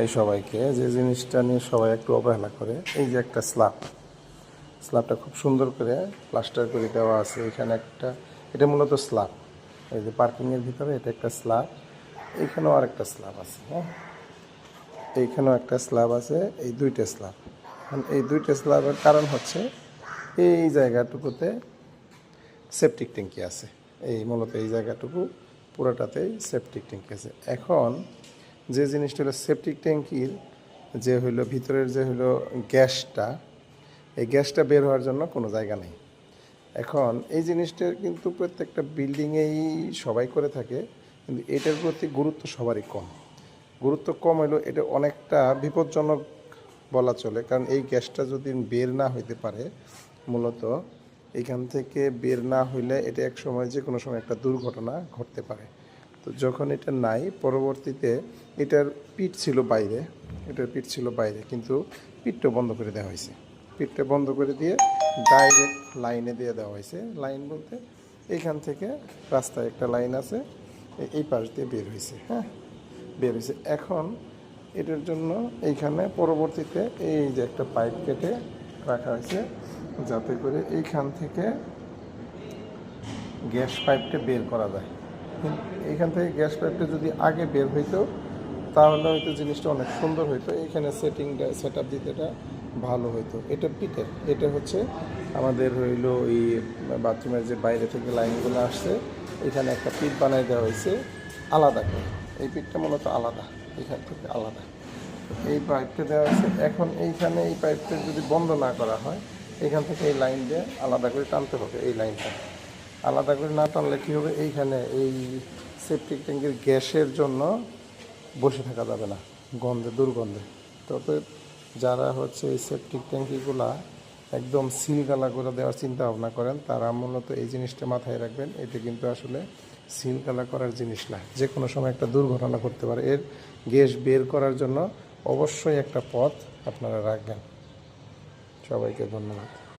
এই সবাইকে, যে জিনিসটা নিয়ে সবাই একটু অবহেলা করে, এই যে একটা স্ল্যাব। স্ল্যাবটা খুব সুন্দর করে প্লাস্টার করে দেওয়া আছে, এখানে একটা, এটা মূলত স্ল্যাব। এই যে পার্কিংয়ের ভিতরে এটা একটা স্ল্যাব এইখানেও আর একটা স্ল্যাব আছে হ্যাঁ? এইখানেও একটা স্ল্যাব আছে, এই দুইটা স্ল্যাব। এই দুইটা স্ল্যাবের কারণ হচ্ছে, এই জায়গাটুকুতে সেপটিক ট্যাঙ্কি আছে। এই মূলত এই জায়গাটুকু, পুরোটাতেই সেপটিক ট্যাঙ্কি আছে। এখন যে জিনিসটা হলো সেপটিক ট্যাঙ্কির যে হইল ভিতরের যে হইল গ্যাসটা, এই গ্যাসটা বের হওয়ার জন্য কোনো জায়গা নেই। এখন এই জিনিসটা কিন্তু প্রত্যেকটা বিল্ডিংয়েই সবাই করে থাকে, কিন্তু এটার প্রতি গুরুত্ব সবারই কম। গুরুত্ব কম হলো এটা অনেকটা বিপজ্জনক বলা চলে, কারণ এই গ্যাসটা যদি বের না হইতে পারে, মূলত এখান থেকে বের না হইলে এটা এক সময় যে কোনো সময় একটা দুর্ঘটনা ঘটতে পারে। তো যখন এটা নাই, পরবর্তীতে এটার পিঠ ছিল বাইরে, এটার পিঠ ছিল বাইরে, কিন্তু পিঠটা বন্ধ করে দেওয়া হয়েছে। পিঠটা বন্ধ করে দিয়ে ডাইরেক্ট লাইনে দিয়ে দেওয়া হয়েছে। লাইন বলতে এইখান থেকে রাস্তায় একটা লাইন আছে এই পাশ দিয়ে বের হয়েছে হ্যাঁ? বের হয়েছে। এখন এটার জন্য এইখানে পরবর্তীতে এই যে একটা পাইপ কেটে রাখা হয়েছে, যাতে করে এইখান থেকে গ্যাস পাইপটা বের করা যায়। এইখান থেকে গ্যাস পাইপটা যদি আগে বের হইতো, তাহলে হয়তো জিনিসটা অনেক সুন্দর হইতো। এইখানে সেটিংটা সেট আপ দিতে এটা ভালো হইতো। এটা পিটের এটা হচ্ছে আমাদের হইল ওই বাথরুমের যে বাইরে থেকে লাইনগুলো আসছে, এখানে একটা পিট বানাই দেওয়া হয়েছে, আলাদা করে। এই পিটটা মূলত আলাদা, এখান থেকে আলাদা। এই পাইপটা দেওয়া আছে এখন এইখানে এই পাইপটা যদি বন্ধ না করা হয়, এখান থেকে এই লাইন দিয়ে আলাদা করে টানতে হবে, এই লাইনটা। আলাদা করে না টানলে কী হবে? এইখানে এই সেপটিক ট্যাঙ্কের গ্যাসের জন্য বসে থাকা যাবে না, গন্ধে, দুর্গন্ধে। তবে যারা হচ্ছে এই সেপটিক ট্যাঙ্কিগুলা একদম সিলগালা করে দেওয়ার চিন্তা ভাবনা করেন, তারা মূলত এই জিনিসটা মাথায় রাখবেন। এটা কিন্তু আসলে সিলগালা করার জিনিস না। যে কোনো সময় একটা দুর্ঘটনা করতে পারে। এর গ্যাস বের করার জন্য অবশ্যই একটা পথ আপনারা রাখবেন। সবাইকে ধন্যবাদ।